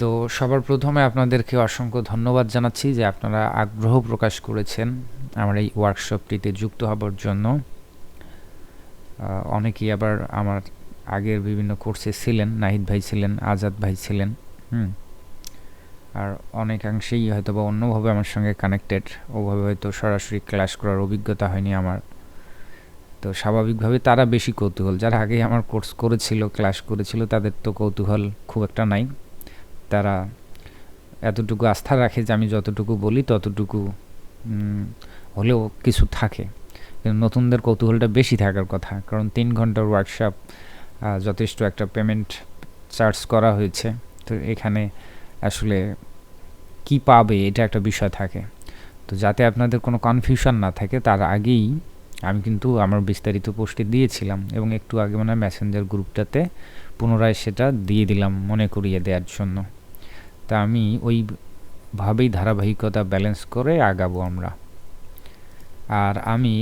তো সবার প্রথমে আপনাদেরকে অসংখ্য ধন্যবাদ জানাচ্ছি যে আপনারা আগ্রহ প্রকাশ করেছেন আমার এই ওয়ার্কশপটিতে যুক্ত হবার জন্য। অনেকেই আবার আমার আগের বিভিন্ন কোর্সে ছিলেন, নাহিদ ভাই ছিলেন, আজাদ ভাই ছিলেন, হুম। আর অনেকাংশেই হয়তো বা অন্যভাবে আমার সঙ্গে কানেক্টেড ওভাবে হয়তো সরাসরি ক্লাস করার অভিজ্ঞতা হয়নি আমার। তো স্বাভাবিকভাবে তারা বেশি কৌতূহল, যারা আগে আমার কোর্স করেছিল ক্লাস করেছিল, তাদের তো কৌতূহল খুব একটা নাই। তারা এতটুকু আস্থা রাখে যে আমি যতটুকু বলি ততটুকু হলেও কিছু থাকে। কিন্তু নতুনদের কৌতূহলটা বেশি থাকার কথা, কারণ তিন ঘণ্টার ওয়ার্কশপ যথেষ্ট একটা পেমেন্ট চার্জ করা হয়েছে। তো এখানে আসলে কি পাবে এটা একটা বিষয় থাকে। তো যাতে আপনাদের কোনো কনফিউশন না থাকে, তার আগেই আমি কিন্তু আমার বিস্তারিত পোস্টে দিয়েছিলাম এবং একটু আগে মনে মেসেঞ্জার গ্রুপটাতে পুনরায় সেটা দিয়ে দিলাম মনে করিয়ে দেওয়ার জন্য। তা আমি ওইভাবেই ধারাবাহিকতা ব্যালেন্স করে আগাবো আমরা। আর আমি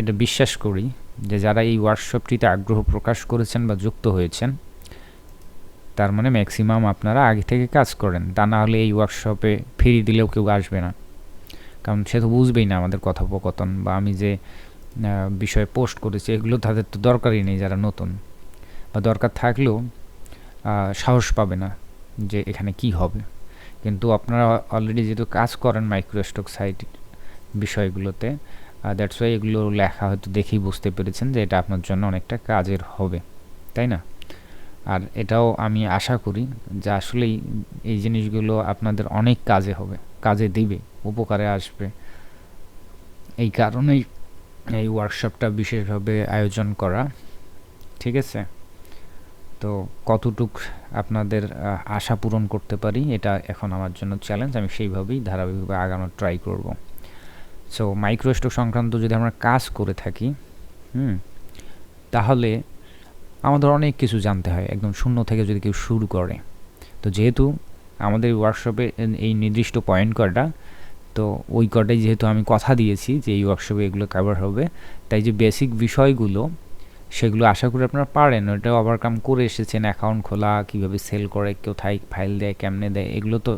এটা বিশ্বাস করি যে যারা এই ওয়ার্কশপটিতে আগ্রহ প্রকাশ করেছেন বা যুক্ত হয়েছেন, তার মানে ম্যাক্সিমাম আপনারা আগে থেকে কাজ করেন। তা না হলে এই ওয়ার্কশপে ফিরিয়ে দিলেও কেউ আসবে না। কারণ সে তো বুঝবেই না আমাদের কথোপকথন বা আমি যে বিষয়ে পোস্ট করেছি, এগুলো তাদের তো দরকারই নেই যারা নতুন। বা দরকার থাকলেও সাহস পাবে না। যে এখানে কি হবে। কিন্তু আপনারা অলরেডি যেহেতু কাজ করেন মাইক্রোস্টক সাইট বিষয়গুলোতে দ্যাটস ওয়াই এগুলো লেখা হয়তো দেখেই বুঝতে পেরেছেন যে এটা আপনার জন্য অনেকটা কাজের হবে, তাই না? আর এটাও আমি আশা করি যে আসলেই এই জিনিসগুলো আপনাদের অনেক কাজে হবে, কাজে দিবে, উপকারে আসবে। এই কারণেই এই ওয়ার্কশপটা বিশেষভাবে আয়োজন করা, ঠিক আছে? তো কতটুক আপনাদের আশা পূরণ করতে পারি, এটা এখন আমার জন্য চ্যালেঞ্জ আমি সেইভাবেই ধারাবাহিকভাবে আগানোর ট্রাই করব। সো মাইক্রোস্টক সংক্রান্ত যদি আমরা কাজ করে থাকি, হুম, তাহলে আমাদের অনেক কিছু জানতে হয়, একদম শূন্য থেকে যদি কেউ শুরু করে। তো যেহেতু আমাদের ওয়ার্কশপে এই নির্দিষ্ট পয়েন্ট কয়টা, তো ওই কটাই যেহেতু আমি কথা দিয়েছি যে এই ওয়ার্কশপে এগুলো কভার হবে, তাই যে বেসিক বিষয়গুলো সেগুলো আশা করি আপনারা পারেন। ওটা ওভারকাম করে এসেছেন। অ্যাকাউন্ট খোলা, কীভাবে সেল করে কোথায় ফাইল দেয়, কেমনে দেয়, এগুলো তো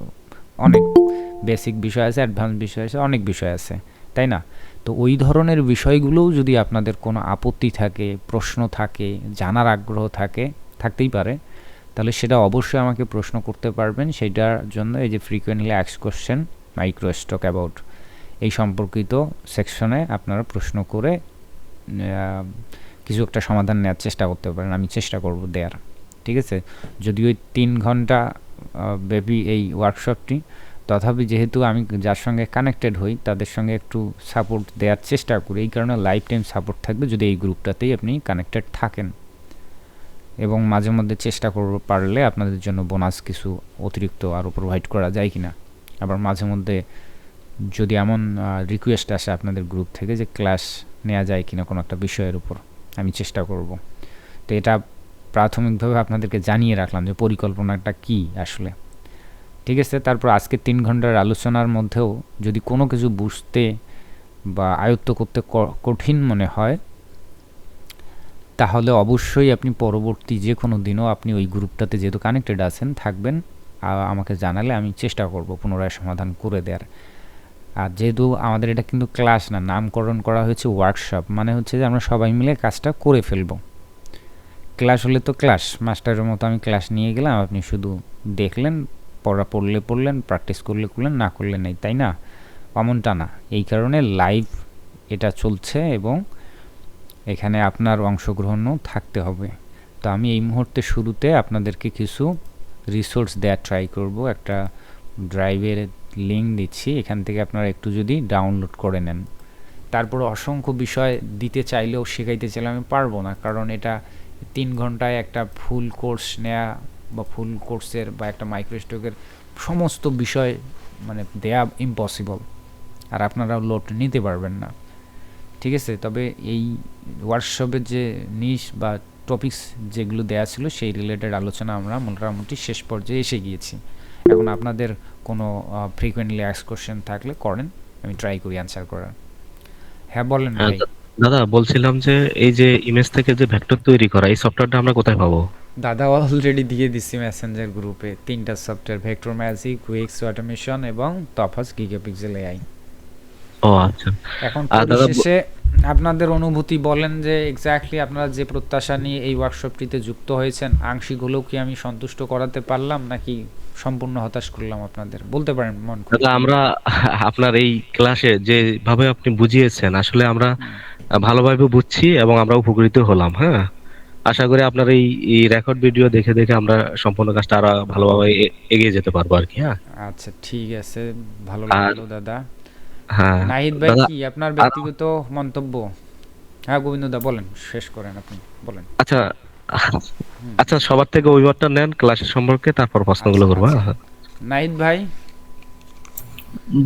অনেক বেসিক বিষয় আছে অ্যাডভান্স বিষয় আছে, অনেক বিষয় আছে, তাই না? তো ওই ধরনের বিষয়গুলোও যদি আপনাদের কোনো আপত্তি থাকে, প্রশ্ন থাকে, জানার আগ্রহ থাকে, থাকতেই পারে, তাহলে সেটা অবশ্যই আমাকে প্রশ্ন করতে পারবেন। সেটার জন্য এই যে ফ্রিকোয়েন্টলি অ্যাক্স কোশ্চেন মাইক্রো স্টক অ্যাবাউট এই সম্পর্কিত সেকশনে আপনারা প্রশ্ন করে কিছু একটা সমাধান নেওয়ার চেষ্টা করতে পারেন, আমি চেষ্টা করব দেয়ার, ঠিক আছে? যদি ওই তিন ঘণ্টা ব্যাপী এই ওয়ার্কশপটি তথাপি যেহেতু আমি যার সঙ্গে কানেক্টেড হই, তাদের সঙ্গে একটু সাপোর্ট দেওয়ার চেষ্টা করি, এই কারণে লাইফ টাইম সাপোর্ট থাকবে যদি এই গ্রুপটাতেই আপনি কানেক্টেড থাকেন। এবং মাঝে মধ্যে চেষ্টা করব পারলে আপনাদের জন্য বোনাস কিছু অতিরিক্ত আরও প্রোভাইড করা যায় কি না আবার মাঝে মধ্যে যদি এমন রিকোয়েস্ট আসে আপনাদের গ্রুপ থেকে যে ক্লাস নেওয়া যায় কিনা কোনো একটা বিষয়ের উপর। আমি চেষ্টা করব। তো এটা প্রাথমিকভাবে আপনাদেরকে জানিয়ে রাখলাম যে পরিকল্পনাটা কি আসলে। ঠিক আছে, তারপর আজকে তিন ঘণ্টার আলোচনার মধ্যেও যদি কোনো কিছু বুঝতে বা আয়ত্ত করতে কঠিন মনে হয়, তাহলে অবশ্যই আপনি পরবর্তী যে কোনো দিনও আপনি ওই গ্রুপটাতে যেহেতু কানেক্টেড আছেন, থাকবেন আমাকে জানালে আমি চেষ্টা করব পুনরায় সমাধান করে দেওয়ার। আর যেহেতু আমাদের এটা কিন্তু ক্লাস না, নামকরণ করা হয়েছে ওয়ার্কশপ মানে হচ্ছে যে আমরা সবাই মিলে কাজটা করে ফেলব। ক্লাস হলে তো ক্লাস মাস্টারের মতো আমি ক্লাস নিয়ে গেলাম, আপনি শুধু দেখলেন, পড়া পড়লে পড়লেন প্র্যাকটিস করলে করলেন, না করলে নেই, তাই না? অমনটা না। এই কারণে লাইভ এটা চলছে এবং এখানে আপনার অংশগ্রহণও থাকতে হবে। তো আমি এই মুহূর্তে শুরুতে আপনাদেরকে কিছু রিসোর্স দেওয়ার ট্রাই করব। একটা ড্রাইভের লিঙ্ক দিচ্ছি, এখান থেকে আপনারা একটু যদি ডাউনলোড করে নেন। তারপর অসংখ্য বিষয় দিতে চাইলেও শেখাইতে চাইলে আমি পারব না, কারণ এটা তিন ঘন্টায় একটা ফুল কোর্স নেওয়া বা ফুল কোর্সের বা একটা মাইক্রোস্টকের সমস্ত বিষয় মানে দেয়া ইম্পসিবল আর আপনারা লোড নিতে পারবেন না। ঠিক আছে? তবে এই ওয়ার্কশপের যে নিশ বা টপিকস যেগুলো দেয়া ছিল, সেই রিলেটেড আলোচনা আমরা মোটামুটি শেষ পর্যায়ে এসে গিয়েছি। এখন আপনাদের কোনো ফ্রিকুয়েন্টলি অ্যাক্স কোশ্চেন থাকলে করেন আমি ট্রাই করি অ্যান্সার করার। হ্যাঁ বলেন হ্যাঁ, ভাই। দাদা বলছিলাম যে এই যে ইমেজ থেকে যে ভেক্টর তৈরি করা এই সফটওয়্যারটা আমরা কোথায় পাবো? দাদা অলরেডি দিয়ে দিচ্ছি মেসেঞ্জার গ্রুপে তিনটা software vector magic Wix automation এবং তফাস গিগাপিক্সেল এআই ও আচ্ছা। এখন পরিশেষে আপনাদের অনুভূতি বলেন যে এক্স্যাক্টলি আপনারা যে প্রত্যাশা নিয়ে এই ওয়ার্কশপটিতে যুক্ত হয়েছেন আংশিক হলেও কি আমি সন্তুষ্ট করাতে পারলাম নাকি সম্পূর্ণ হতাশ করলাম আপনাদের। বলতে পারেন মন। দাদা আমরা আপনার এই ক্লাসে যেভাবে আপনি বুঝিয়েছেন আসলে আমরা ভালোভাবে বুঝছি এবং আমরা উপকৃত হলাম হ্যাঁ? আশা করি আপনার এই রেকর্ড ভিডিও দেখে দেখে আমরা সম্পূর্ণ কাজটা আরও ভালোভাবে এগিয়ে যেতে পারব আর কি হ্যাঁ? আচ্ছা ঠিক আছে। ভালো লাগল দাদা। হ্যাঁ নাহিদ ভাই কি আপনার ব্যক্তিগত মন্তব্য? হ্যাঁ গোবিন্দদা বলেন শেষ করেন আপনি বলেন। আচ্ছা আচ্ছা সবার থেকে অভিমতটা নেন ক্লাসের সম্পর্কে তারপর প্রশ্নগুলো করব। হ্যাঁ? ভাই?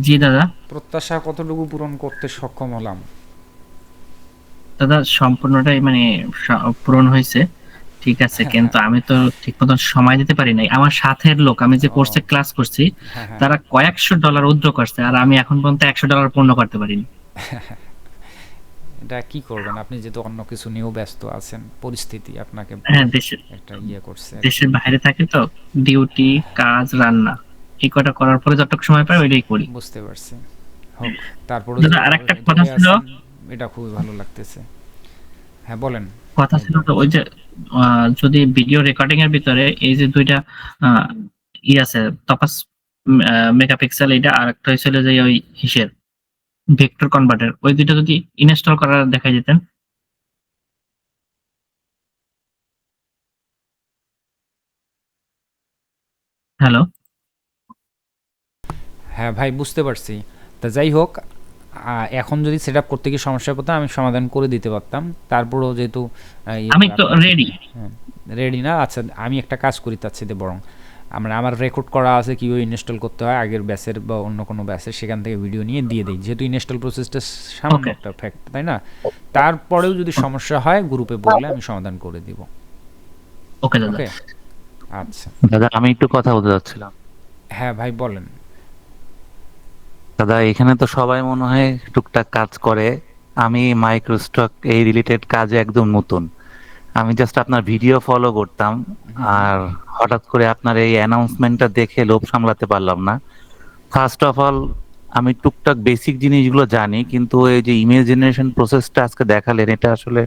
জি দাদা। প্রত্যাশা কতটুকু পূরণ করতে সক্ষম হলাম? দাদা সম্পূর্ণটাই মানে পূরণ হয়েছে। ঠিক আছে হ্যাঁ, কিন্তু আমি তো ঠিক মতো সময় দিতে পারি নাই। আমার সাথের লোক আমি যে। কোর্সে ক্লাস করছি হ্যাঁ হ্যাঁ। তারা কয়েকশো ডলার উদ্র করছে আর আমি এখন পর্যন্ত একশো ডলার পূর্ণ করতে পারিনি। এটা কি করবেন? আপনি যেহেতু অন্য কিছু নিয়েও ব্যস্ত আছেন পরিস্থিতি আপনাকে হ্যাঁ একটা ইয়ে করছে দেশের বাইরে থাকে তো ডিউটি কাজ রান্না এই কটা করার পরে যতটুকু সময় পাই ওইটাই করি। বুঝতে পারছি। হোক তারপরে আরেকটা কথা ছিল। এটা খুবই ভালো লাগতেছে। হ্যাঁ বলেন। কথা ছিল তো ওই যে যদি ভিডিও রেকর্ডিং এর ভিতরে এই যে দুইটা ই আছে তপাস মেগাপিক্সেল এটা আর একটা হয়েছিল যে ওই হিসের। ভেক্টর কনভার্টার ওই দুইটা যদি ইনস্টল করার দেখা যেতেন হ্যালো হ্যাঁ ভাই বুঝতে পারছি। তা যাই হোক এখন যদি সেট আপ করতে গিয়ে সমস্যা পড়তো আমি সমাধান করে দিতে পারতাম। তারপরেও যেহেতু আমি তো রেডি রেডি না আচ্ছা আমি একটা কাজ করি তার সাথে বরং। আমরা আমার রেকর্ড করা আছে কীভাবে ইনস্টল করতে হয় আগের ব্যাচের বা অন্য কোনো ব্যাচের সেখান থেকে ভিডিও নিয়ে দিয়ে দিই। যেহেতু ইনস্টল প্রসেসটা সামান্য একটা ফ্যাক্ট তাই না? তারপরেও যদি সমস্যা হয় গ্রুপে বললে আমি সমাধান করে দিব। ওকে দাদা। ওকে আচ্ছা। দাদা আমি একটু কথা বলতে চাচ্ছিলাম। হ্যাঁ ভাই বলেন। দাদা এখানে তো সবাই মনে হয় টুকটাক কাজ করে। আমি মাইক্রোস্টক এই রিলেটেড কাজে একদম নতুন। আমি জাস্ট আপনার ভিডিও ফলো করতাম। আর হঠাৎ করে আপনার এই অ্যানাউন্সমেন্টটা দেখে লোভ সামলাতে পারলাম না। ফার্স্ট অফ অল আমি টুকটাক বেসিক জিনিসগুলো জানি কিন্তু এই যে ইমেজ জেনারেশন প্রসেসটা আজকে দেখালেন এটা আসলে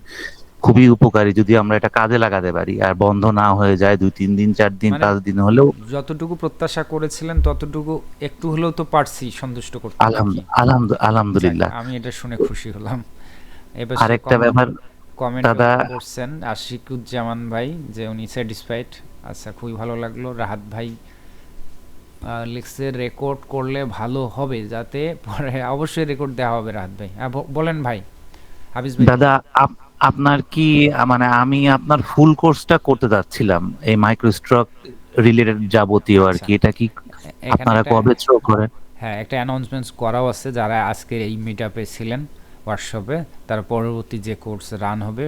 খুবই উপকারী যদি আমরা এটা কাজে লাগাতে পারি। আর বন্ধ না হয়ে যায় দুই তিন দিন চার দিন মানে- পাঁচ দিন হলেও যতটুকু প্রত্যাশা করেছিলেন ততটুকু একটু হলেও তো পারছি সন্তুষ্ট করতে আলহামদু- আলহামদু- আলহামদুলিল্লাহ। আমি এটা শুনে খুশি হলাম। এবার আরেকটা ব্যাপার কমেন্ট দাদা- করছেন আশিকুজ্জামান ভাই যে উনি স্যাটিসফাইড আচ্ছা খুবই ভালো লাগল। রাহাত ভাই লিখছে রেকর্ড করলে ভালো হবে যাতে পরে অবশ্যই রেকর্ড দেওয়া হবে রাহাত ভাই। বলেন ভাই হাফিজ ভাই। দাদা আপনার কি মানে আমি আপনার ফুল কোর্সটা করতে যাচ্ছিলাম এই মাইক্রোস্ট্রক রিলেটেড যাবতীয় আর কি এটা কি আপনারা কবে থ্রো করেন? হ্যাঁ একটা অ্যানাউন্সমেন্টস করাও আছে যারা আজকের এই মিট আপে ছিলেন হোয়াটসঅ্যাপে তার পরবর্তী যে কোর্স রান হবে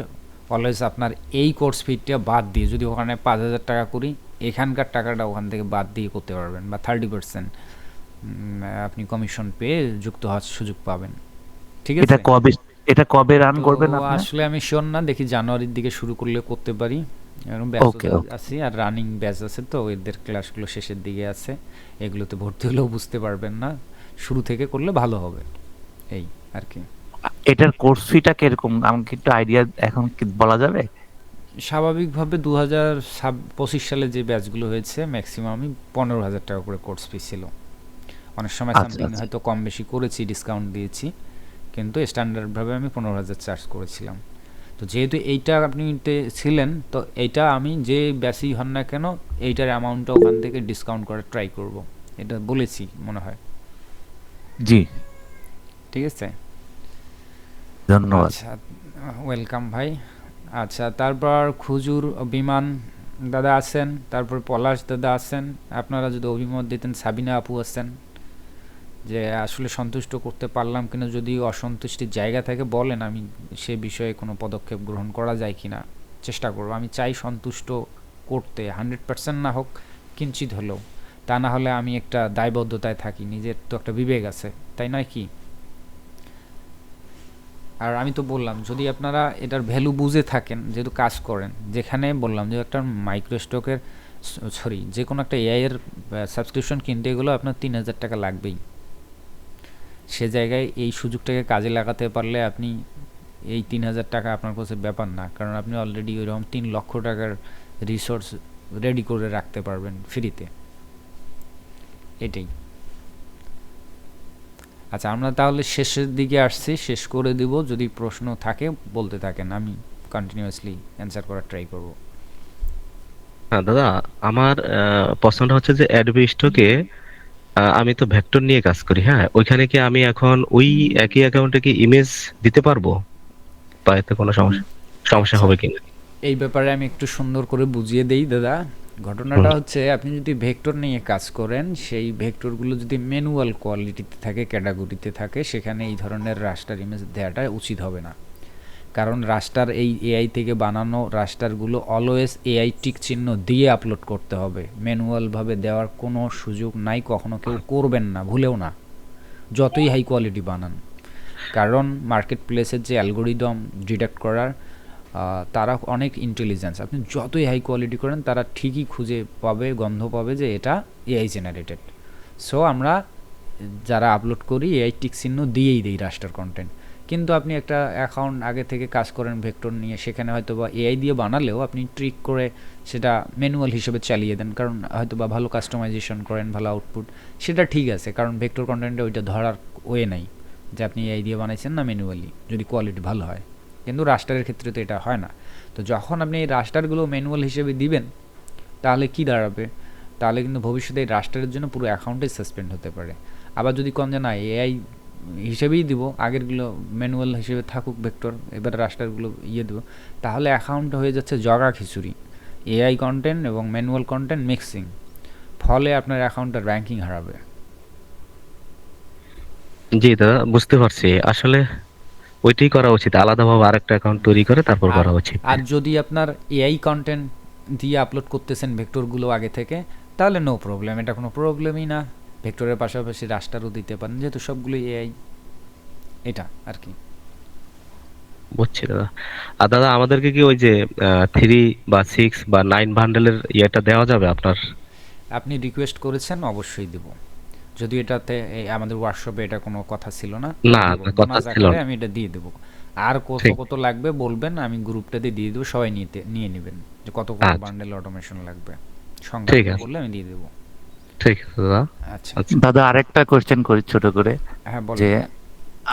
অলওয়েজ আপনার এই কোর্স ফিটা বাদ দিয়ে যদি ওখানে পাঁচ হাজার টাকা করি এখানকার টাকাটা ওখান থেকে বাদ দিয়ে করতে পারবেন বা থার্টি পার্সেন্ট আপনি কমিশন পেয়ে যুক্ত হওয়ার সুযোগ পাবেন। ঠিক আছে? এটা কবে এটা কবে রান করবেন আপনি? আসলে আমি শিওর না দেখি জানুয়ারির দিকে শুরু করলে করতে পারি। এরকম Okay, okay. আর রানিং ব্যাচ আছে তো এদের ক্লাসগুলো শেষের দিকে আছে। এগুলোতে ভর্তি হলেও বুঝতে পারবেন না শুরু থেকে করলে ভালো হবে। এই আর কি। এটার কোর্স ফিটা কীরকম? আমাকে একটু আইডিয়া এখন কি বলা যাবে? স্বাভাবিকভাবে দু হাজার পঁচিশ সালে যে ব্যাচগুলো হয়েছে ম্যাক্সিমামই পনেরো হাজার টাকা করে কোর্স ফি ছিল। অনেক সময় আচ্ছা, সামথিং আচ্ছা। হয়তো কম বেশি করেছি ডিসকাউন্ট দিয়েছি কিন্তু স্ট্যান্ডার্ডভাবে আমি পনেরো হাজার চার্জ করেছিলাম। তো যেহেতু এইটা আপনি ছিলেন তো এইটা আমি যে ব্যাচই হন না কেন এইটার অ্যামাউন্টটা ওখান থেকে ডিসকাউন্ট করার ট্রাই করব। এটা বলেছি মনে হয়। জি। ঠিক আছে? ধন্যবাদ। আচ্ছা ওয়েলকাম ভাই। আচ্ছা তারপর খুজুর বিমান দাদা আছেন, তারপর পলাশ দাদা আছেন। আপনারা যদি অভিমত দিতেন, সাবিনা আপু আছেন, যে আসলে সন্তুষ্ট করতে পারলাম কিনা, যদি অসন্তুষ্টির জায়গা থেকে বলেন, আমি সে বিষয়ে কোনো পদক্ষেপ গ্রহণ করা যায় কিনা, চেষ্টা করব। আমি চাই সন্তুষ্ট করতে হান্ড্রেড পার্সেন্ট না হোক, কিঞ্চিত হলেও। তা না হলে আমি একটা দায়বদ্ধতায় থাকি, নিজের তো একটা বিবেক আছে, তাই নয় কি? আর আমি তো বললাম, যদি আপনারা এটার ভ্যালু বুঝে থাকেন, যেহেতু কাজ করেন, যেখানে বললাম যে একটা মাইক্রোস্টকের সরি যে কোনো একটা এআই এর সাবস্ক্রিপশন কিনতে গেলেও আপনার তিন হাজার টাকা লাগবেই। সে জায়গায় এই সুযোগটাকে কাজে লাগাতে পারলে আপনি এই তিন হাজার টাকা আপনার কাছে ব্যাপার না, কারণ আপনি অলরেডি ওইরকম তিন লক্ষ টাকার রিসোর্স রেডি করে রাখতে পারবেন ফ্রিতে এটাই। আচ্ছা আমরা তাহলে শেষের দিকে আসছি। শেষ করে দিব। যদি প্রশ্ন থাকে বলতে থাকেন। আমি কন্টিনিউয়াসলি অ্যান্সার করার ট্রাই করব। হ্যাঁ দাদা আমার প্রশ্নটা হচ্ছে যে অ্যাডবি স্টকে আমি তো ভেক্টর নিয়ে কাজ করি হ্যাঁ? ওইখানে কি আমি এখন ওই একই অ্যাকাউন্টে কি ইমেজ দিতে পারব? বা এতে কোনো সমস্যা সমস্যা হবে কিনা? এই ব্যাপারে আমি একটু সুন্দর করে বুঝিয়ে দেই দাদা। ঘটনাটা হচ্ছে আপনি যদি ভেক্টর নিয়ে কাজ করেন সেই ভেক্টরগুলো যদি ম্যানুয়াল কোয়ালিটিতে থাকে ক্যাটাগরিতে থাকে সেখানে এই ধরনের রাস্টার ইমেজ দেওয়াটা উচিত হবে না। কারণ রাস্টার এই এআই থেকে বানানো রাস্টারগুলো অলওয়েজ এআই টিক চিহ্ন দিয়ে আপলোড করতে হবে। ম্যানুয়ালভাবে দেওয়ার কোনো সুযোগ নাই কখনো কেউ করবেন না ভুলেও না। যতই হাই কোয়ালিটি বানান। কারণ মার্কেট প্লেসের যে অ্যালগোরিদম ডিটেক্ট করার তারা অনেক ইন্টেলিজেন্স আপনি যতই হাই কোয়ালিটি করেন, তারা ঠিকই খুঁজে পাবে, গন্ধ পাবে যে এটা এআই জেনারেটেড সো আমরা যারা আপলোড করি এআই টিক চিহ্ন দিয়েই দিই রাস্টার কন্টেন্ট কিন্তু আপনি একটা অ্যাকাউন্ট আগে থেকে কাজ করেন ভেক্টর নিয়ে, সেখানে হয়তো বা এআই দিয়ে বানালেও আপনি ট্রিক করে সেটা ম্যানুয়াল হিসেবে চালিয়ে দেন। কারণ হয়তো বা ভালো কাস্টমাইজেশন করেন, ভালো আউটপুট সেটা ঠিক আছে। কারণ ভেক্টর কন্টেন্টে ওইটা ধরার ওয়ে নাই। যে আপনি এআই দিয়ে বানাইছেন না ম্যানুয়ালি যদি কোয়ালিটি ভালো হয়। কিন্তু রাস্টারের ক্ষেত্রে তো এটা হয় না। তো যখন আপনি এই রাস্টারগুলো ম্যানুয়াল হিসেবে দিবেন, তাহলে কি দাঁড়াবে? তাহলে কিন্তু ভবিষ্যতে এই রাস্টারের জন্য পুরো অ্যাকাউন্টে সাসপেন্ড হতে পারে। আবার যদি কম যে না এআই হিসেবেই দিব, আগেরগুলো ম্যানুয়াল হিসেবে থাকুক ভেক্টর এবার রাস্টারগুলো ইয়ে দেবো, তাহলে অ্যাকাউন্ট হয়ে যাচ্ছে জগা খিচুড়ি। এআই কন্টেন্ট এবং ম্যানুয়াল কন্টেন্ট মিক্সিং ফলে আপনার অ্যাকাউন্টের র্যাঙ্কিং হারাবে। জি দাদা, বুঝতে পারছি। আসলে ওইটাই করা উচিত। আলাদাভাবে আরেকটা অ্যাকাউন্ট তৈরি করে তারপর করা উচিত। আর যদি আপনার এআই কন্টেন্ট দিয়ে আপলোড করতেছেন ভেক্টরগুলো আগে থেকে তাহলে নো প্রবলেম এটা কোনো প্রবলেমই না। ভেক্টরের পাশাপাশি রাস্টারও দিতে পারেন যেহেতু সবগুলো এআই এটা আর কি। বুঝছি দাদা। আর দাদা আমাদেরকে কি ওই যে থ্রি বা সিক্স বা নাইন বান্ডেলের ইয়েটা দেওয়া যাবে আপনার? আপনি রিকোয়েস্ট করেছেন অবশ্যই দেব। যদি এটাতে আমাদের ওয়ার্কশপে এটা কোনো কথা ছিল না না, কথা ছিল আমি এটা দিয়ে দেবো। আর কত কত লাগবে বলবেন আমি গ্রুপটাতে দিয়ে দেবো সবাই নিতে নিয়ে নেবেন। যে কত কত আচ্ছা। বান্ডেল অটোমেশন লাগবে। সংখ্যা বললে আমি দিয়ে দেবো। ঠিক আছে দাদা। আচ্ছা। আচ্ছা। দাদা আরেকটা কোয়েশ্চেন করি ছোট করে। হ্যাঁ বল যে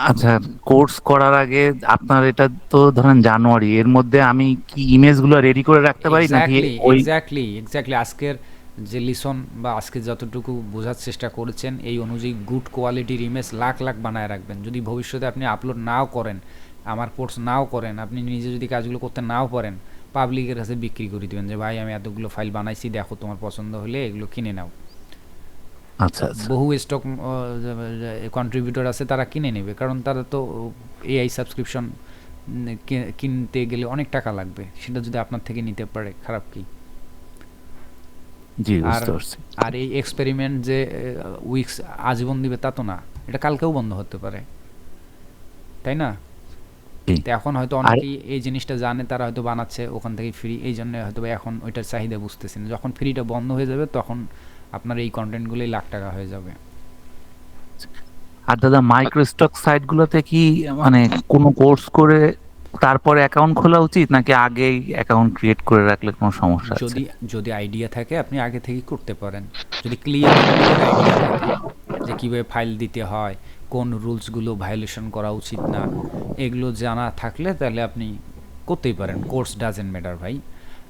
আচ্ছা কোর্স করার আগে আপনার এটা তো ধরেন জানুয়ারি এর মধ্যে আমি কি ইমেজগুলো রেডি করে রাখতে পারি নাকি ওই এক্স্যাক্টলি এক্স্যাক্টলি আজকের যে লিসন বা আজকে যতটুকু বোঝার চেষ্টা করেছেন এই অনুযায়ী গুড কোয়ালিটির ইমেজ লাখ লাখ বানায় রাখবেন। যদি ভবিষ্যতে আপনি আপলোড নাও করেন আমার কোর্স নাও করেন আপনি নিজে যদি কাজগুলো করতে নাও পারেন পাবলিকের কাছে বিক্রি করে দিবেন যে ভাই আমি এতগুলো ফাইল বানাইছি দেখো তোমার পছন্দ হলে এগুলো কিনে নাও। আচ্ছা আচ্ছা। বহু স্টক কন্ট্রিবিউটর আছে তারা কিনে নেবে কারণ তারা তো এআই সাবস্ক্রিপশন কিনতে গেলে অনেক টাকা লাগবে। সেটা যদি আপনার থেকে নিতে পারে খারাপ কি? জি আর- বুঝতে পারছি। আর এই এক্সপেরিমেন্ট যে উইক্স আজীবন দিবে তা তো না। এটা কালকেও বন্ধ হতে পারে। তাই না? এখন হয়তো অনেকেই এই জিনিসটা জানে তারা হয়তো বানাচ্ছে ওখান থেকে ফ্রি এই জন্য হয়তো এখন ওইটার চাহিদা বুঝতেছি না। যখন ফ্রিটা বন্ধ হয়ে যাবে তখন আপনার এই কন্টেন্টগুলোই লাখ টাকা হয়ে যাবে। আর দাদা মাইক্রো স্টক সাইট গুলোতে কি মানে কোনো কোর্স করে তারপরে অ্যাকাউন্ট খোলা উচিত নাকি আগেই অ্যাকাউন্ট ক্রিয়েট করে রাখলে কোনো সমস্যা আছে? যদি যদি আইডিয়া থাকে, আপনি আগে থেকেই করতে পারেন। যদি ক্লিয়ার আইডিয়া থাকে যে কীভাবে ফাইল দিতে হয়, কোন রুলসগুলো ভায়োলেশন করা উচিত না, এগুলো জানা থাকলে তাহলে আপনি করতেই পারেন। কোর্স ডাজেন্ট ম্যাটার ভাই।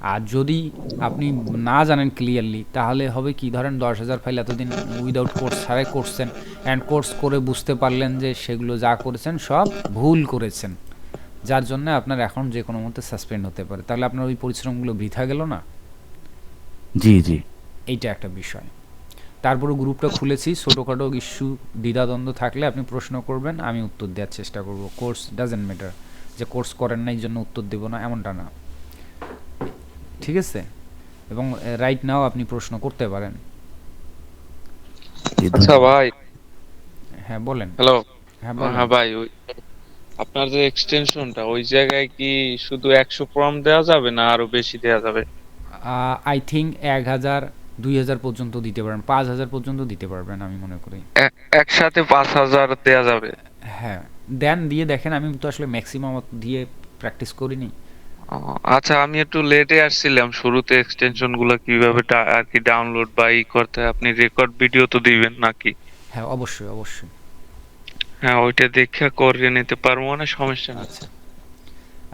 আর যদি আপনি না জানেন ক্লিয়ারলি তাহলে হবে কি, ধরেন দশ হাজার ফাইল এতদিন উইদাউট কোর্স ছাড়াই করছেন অ্যান্ড কোর্স করে বুঝতে পারলেন যে সেগুলো যা করেছেন সব ভুল করেছেন। যার জন্য আপনার অ্যাকাউন্ট যে কোনো মতে সাসপেন্ড হতে পারে। তাহলে আপনার ওই পরিশ্রমগুলো বৃথা গেল না? জি জি। এইটা একটা বিষয়। তারপরে গ্রুপটা খুলেছি ছোটোখাটো ইস্যু দ্বিধাদ্বন্দ্ব থাকলে আপনি প্রশ্ন করবেন আমি উত্তর দেওয়ার চেষ্টা করব। কোর্স ডাজেন্ট ম্যাটার যে কোর্স করেন না এই জন্য উত্তর দেবো না এমনটা না। ঠিক আছে? এবং রাইট নাও আপনি প্রশ্ন করতে পারেন। আচ্ছা ভাই। হ্যাঁ বলেন। হ্যালো। হ্যাঁ হ্যাঁ ভাই আপনার যে এক্সটেনশনটা ওই জায়গায় কি শুধু একশো প্রম দেওয়া যাবে না আরও বেশি দেওয়া যাবে? আই থিঙ্ক এক হাজার দুই হাজার পর্যন্ত দিতে পারেন পাঁচ হাজার পর্যন্ত দিতে পারবেন আমি মনে করি। একসাথে পাঁচ হাজার দেওয়া যাবে? হ্যাঁ দেন দিয়ে দেখেন আমি তো আসলে ম্যাক্সিমাম দিয়ে প্র্যাকটিস করিনি। আচ্ছা আমি একটু লেটে আসছিলাম শুরুতে এক্সটেনশনগুলো কীভাবে আর কি ডাউনলোড বা ই করতে আপনি রেকর্ড ভিডিও তো দিবেন নাকি? হ্যাঁ অবশ্যই অবশ্যই। হ্যাঁ ওইটা দেখে করে নিতে পারব না সমস্যা নেই। আচ্ছা।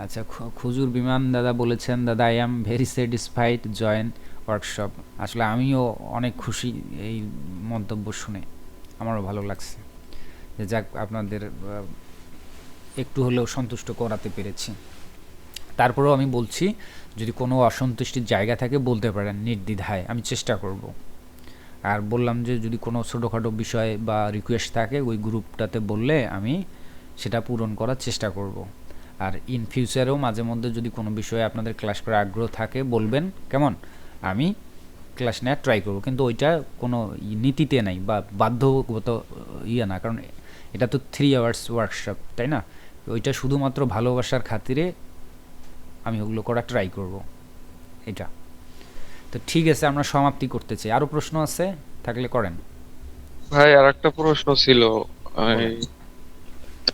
আচ্ছা খুজুর বিমান দাদা বলেছেন, দাদা I am very satisfied join workshop আসলে আমিও অনেক খুশি এই মন্তব্য শুনে। আমারও ভালো লাগছে। যে যাক, আপনাদের একটু হলেও সন্তুষ্ট করাতে পেরেছি। তারপরেও আমি বলছি, যদি কোনো অসন্তুষ্টির জায়গা থাকে, বলতে পারেন, নির্দ্বিধায়। আমি চেষ্টা করব। আর বললাম যে যদি কোনো ছোটোখাটো বিষয় বা রিকোয়েস্ট থাকে, ওই গ্রুপটাতে বললে আমি সেটা পূরণ করার চেষ্টা করব। আর ইন ফিউচারেও মাঝে মধ্যে যদি কোনো বিষয়ে আপনাদের ক্লাস করার আগ্রহ থাকে, বলবেন, কেমন? আমি ক্লাস নেওয়ার ট্রাই করব। কিন্তু ওইটা কোনো নীতিতে নাই বা বাধ্যগত ইয়ে না, কারণ এটা তো থ্রি আওয়ার্স ওয়ার্কশপ তাই না? ওইটা শুধুমাত্র ভালোবাসার খাতিরে আমি ওগুলো করা ট্রাই করব। এটা। তো ঠিক আছে আমরা সমাপ্তি করতে চাই। আরও প্রশ্ন আছে থাকলে করেন। ভাই আর একটা প্রশ্ন ছিল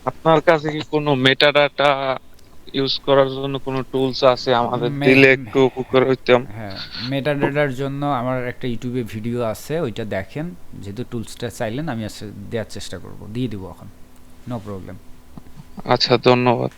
আপনার কাছে কি কোনো মেটাডাটা ইউজ করার জন্য কোনো টুলস আছে? আমাদের দিলে একটু উপকার হইতাম হ্যাঁ মেটাডেটার জন্য আমার একটা ইউটিউবে ভিডিও আছে ওইটা দেখেন। যেহেতু টুলসটা চাইলেন আমি দেওয়ার চেষ্টা করব। দিয়ে দিব এখন। নো প্রবলেম আচ্ছা ধন্যবাদ।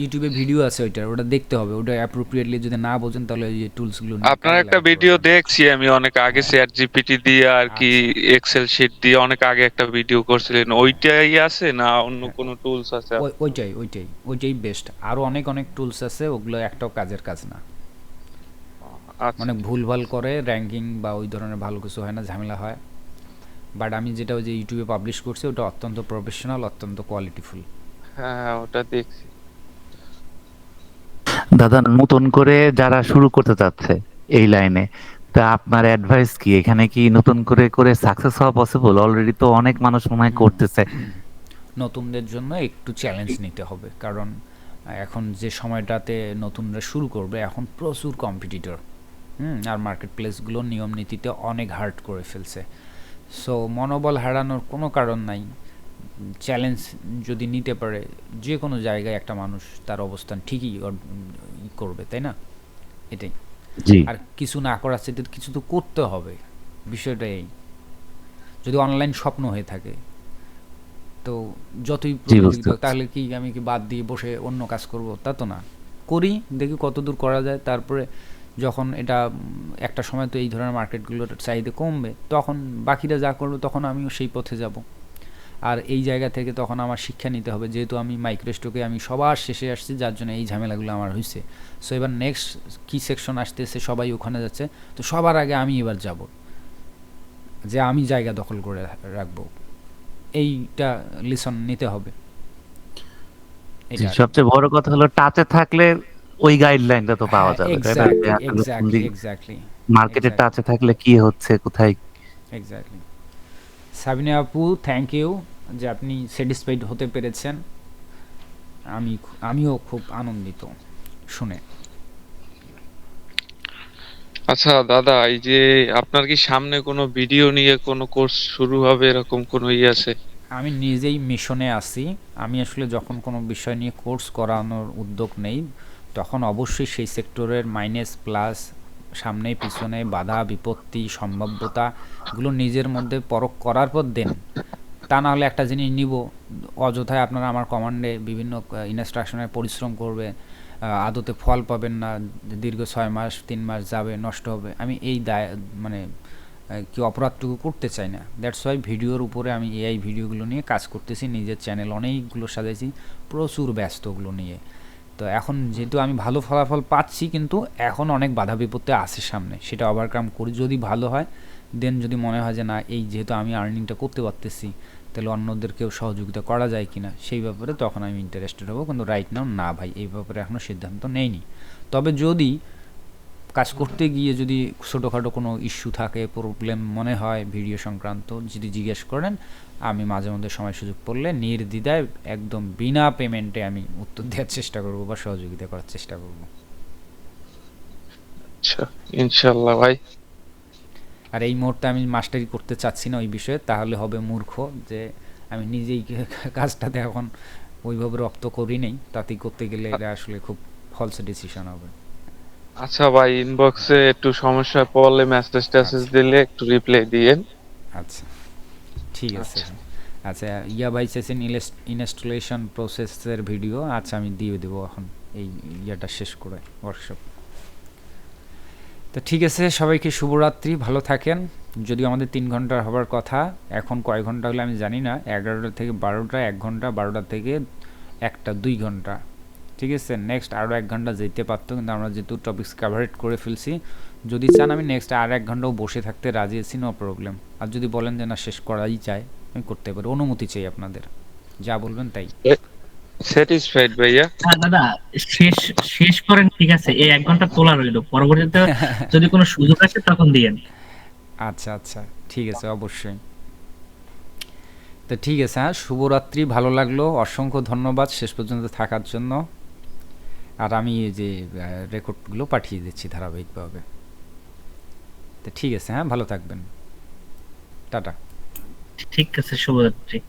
ইউটিউবে ভিডিও আছে ওইটার ওটা দেখতে হবে ওটা অ্যাপ্রোপ্রিয়েটলি যদি না বোঝেন তাহলে যে টুলসগুলো আপনার একটা ভিডিও দেখছি আমি অনেক আগে চ্যাট জিপিটি দিয়ে আর কি এক্সেল শিট দিয়ে অনেক আগে একটা ভিডিও করছিলেন। ওইটাই আছে না অন্য কোনো টুলস আছে ওইটাই ওইটাই ওইটাই বেস্ট আরও অনেক অনেক টুলস আছে ওগুলো একটাও কাজের কাজ না। আচ্ছা। অনেক ভুলভাল করে র্যাঙ্কিং বা ওই ধরনের ভালো কিছু হয় না ঝামেলা হয়। বাট আমি যেটা ওই যে ইউটিউবে পাবলিশ করছি ওটা অত্যন্ত প্রফেশনাল অত্যন্ত কোয়ালিটিফুল হ্যাঁ ওটা দেখছি। দাদা, নতুন করে যারা শুরু করতে চাচ্ছে এই লাইনে, তা আপনার অ্যাডভাইস কি? এখানে কি নতুন করে করে সাকসেস হওয়া পসিবল অলরেডি তো অনেক মানুষ মনে করতেছে। নতুনদের জন্য একটু চ্যালেঞ্জ নিতে হবে। কারণ, এখন যে সময়টাতে নতুনরা শুরু করবে, এখন প্রচুর কম্পিটিটর হুম, আর মার্কেট প্লেসগুলো নিয়ম নীতিতে অনেক হার্ড করে ফেলছে। সো মনোবল হারানোর কোনো কারণ নাই। চ্যালেঞ্জ যদি নিতে পারে যে কোনো জায়গায় একটা মানুষ তার অবস্থান ঠিকই করবে তাই না? এটাই। আর কিছু না করার চাইতে কিছু তো করতে হবে। বিষয়টা এই। যদি অনলাইন স্বপ্ন হয়ে থাকে তো যতই। তাহলে কি আমি কি বাদ দিয়ে বসে অন্য কাজ করব? তা তো না। করি দেখি কত দূর করা যায়। তারপরে যখন এটা একটা সময় তো এই ধরনের মার্কেটগুলোর চাহিদা কমবে তখন বাকিরা যা করবে তখন আমিও সেই পথে যাব। আর এই জায়গা থেকে তখন আমার শিক্ষা নিতে হবে। যেহেতু আমি মাইক্রোস্টোকে আমি সবার শেষে আসছি যার জন্য এই ঝামেলাগুলো আমার হয়েছে সো এবার নেক্সট কি সেকশন আসতেছে সবাই ওখানে যাচ্ছে। তো সবার আগে আমি এবার যাব যে আমি জায়গা দখল করে রাখব। এইটা লিসন নিতে হবে। সবচেয়ে বড় কথা হলো টাচে থাকলে ওই গাইডলাইনটা তো পাওয়া যাবে। Exactly. টাচে থাকলে কি হচ্ছে কোথায়? এক্স্যাক্টলি সাবিনা আপু থ্যাংক ইউ যে আপনি স্যাটিসফাইড হতে পেরেছেন আমি আমিও খুব আনন্দিত শুনে। আচ্ছা দাদা এই যে আপনার কি সামনে কোনো ভিডিও নিয়ে কোনো কোর্স শুরু হবে এরকম কোনো ই আছে? আমি নিজেই মিশনে আছি। আমি আসলে যখন কোনো বিষয় নিয়ে কোর্স করানোর উদ্যোগ নেই তখন অবশ্যই সেই সেক্টরের মাইনাস প্লাস সামনে পিছনে বাধা বিপত্তি সম্ভাব্যতা এগুলো নিজের মধ্যে পরখ করার পর দেন। তা না হলে একটা জিনিস নিব। অযথায় আপনারা আমার কমান্ডে বিভিন্ন ইনস্ট্রাকশনে পরিশ্রম করবে আদতে ফল পাবেন না, দীর্ঘ ছয় মাস, তিন মাস যাবে, নষ্ট হবে। আমি এই দায় মানে কি অপরাধটুকু করতে চাই না। দ্যাটস ওয়াই ভিডিওর উপরে আমি এআই ভিডিওগুলো নিয়ে কাজ করতেছি, নিজের চ্যানেল অনেকগুলো সাজাইছি, প্রচুর ব্যস্তগুলো নিয়ে। তো এখন যেহেতু আমি ভালো ফলাফল পাচ্ছি, কিন্তু এখন অনেক বাধা বিপত্তি আছে সামনে। সেটা ওভারকাম করি যদি ভালো হয় দেন যদি মনে হয় যে না, এই যেহেতু আমি আর্নিংটা করতে পারতেছি, তাহলে অন্যদেরকেও সহযোগিতা করা যায় কি না সেই ব্যাপারে তখন আমি ইন্টারেস্টেড হব। কিন্তু রাইট নাও না ভাই, এই ব্যাপারে এখনও সিদ্ধান্ত নেইনি। তবে যদি কাজ করতে গিয়ে যদি ছোটোখাটো কোনো ইস্যু থাকে প্রবলেম মনে হয় ভিডিও সংক্রান্ত যদি জিজ্ঞেস করেন আমি মাঝে মধ্যে সময় সুযোগ পড়লে নির্দ্বিধায় একদম বিনা পেমেন্টে আমি উত্তর দেওয়ার চেষ্টা করব বা সহযোগিতা করার চেষ্টা করব। আচ্ছা ইনশাল্লাহ ভাই। আর এই মুহূর্তে আমি মাস্টারি করতে চাচ্ছি না ওই বিষয়ে তাহলে হবে মূর্খ যে আমি নিজেই কাজটাতে এখন ওইভাবে রপ্ত করি নেই। তাতেই করতে গেলে এটা আসলে খুব ফলস ডিসিশন হবে। আচ্ছা ভাই ইনবক্সে একটু সমস্যা পড়লে মেসেজ টেসেজ দিলে একটু রিপ্লাই দিয়েন। আচ্ছা। ঠিক আছে আচ্ছা। ইয়া ভাই চেয়েছেন ইনস্টলেশন প্রসেসের ভিডিও আচ্ছা আমি দিয়ে দেবো এখন। এই ইয়াটা শেষ করে ওয়ার্কশপ তো ঠিক আছে সবাইকে শুভরাত্রি ভালো থাকেন। যদিও আমাদের তিন ঘণ্টার হবার কথা এখন কয় ঘণ্টা হলে আমি জানি না এগারোটা থেকে বারোটা এক ঘণ্টা বারোটা থেকে একটা দুই ঘণ্টা। ঠিক আছে নেক্সট আরও এক ঘণ্টা যেতে পারতো কিন্তু আমরা যেহেতু টপিক্স কাভারেট করে ফেলছি যদি চান আমি নেক্সট আর এক ঘন্টাও বসে থাকতে রাজি আছি নো প্রবলেম আর যদি বলেন যে না শেষ করাই চাই আমি করতে পারি অনুমতি চাই আপনাদের। যা বলবেন তাই। স্যাটিসফাইড ভাইয়া? হ্যাঁ দাদা শেষ শেষ করেন ঠিক আছে এই এক ঘণ্টা তোলা রইল পরবর্তীতে যদি কোনো সুযোগ আসে তখন দিয়েন আচ্ছা আচ্ছা ঠিক আছে অবশ্যই। তো ঠিক আছে হ্যাঁ শুভরাত্রি ভালো লাগল অসংখ্য ধন্যবাদ শেষ পর্যন্ত থাকার জন্য। আর আমি এই যে রেকর্ডগুলো পাঠিয়ে দিচ্ছি ধারাবাহিকভাবে। তো ঠিক আছে হ্যাঁ? ভালো থাকবেন। টাটা। ঠিক আছে শুভরাত্রি।